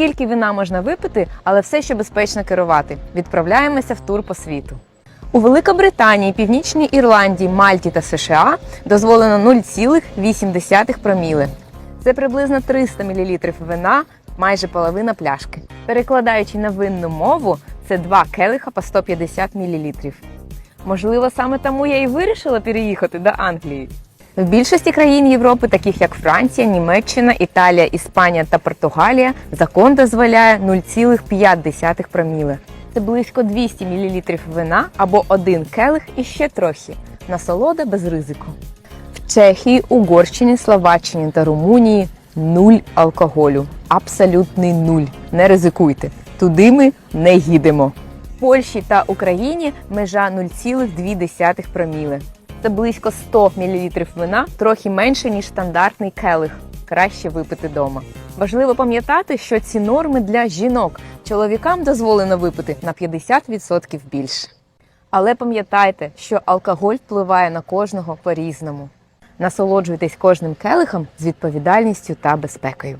Скільки вина можна випити, але все ще безпечно керувати. Відправляємося в тур по світу. У Великобританії, Північній Ірландії, Мальті та США дозволено 0,8 проміли. Це приблизно 300 мл вина, майже половина пляшки. Перекладаючи на винну мову, це два келиха по 150 мл. Можливо, саме тому я і вирішила переїхати до Англії. В більшості країн Європи, таких як Франція, Німеччина, Італія, Іспанія та Португалія, закон дозволяє 0,5 проміли. Це близько 200 мл вина або один келих і ще трохи. Насолода без ризику. В Чехії, Угорщині, Словаччині та Румунії нуль алкоголю. Абсолютний нуль. Не ризикуйте. Туди ми не їдемо. В Польщі та Україні межа 0,2 проміли. Це близько 100 мл вина, трохи менше, ніж стандартний келих. Краще випити вдома. Важливо пам'ятати, що ці норми для жінок. Чоловікам дозволено випити на 50% більше. Але пам'ятайте, що алкоголь впливає на кожного по-різному. Насолоджуйтесь кожним келихом з відповідальністю та безпекою.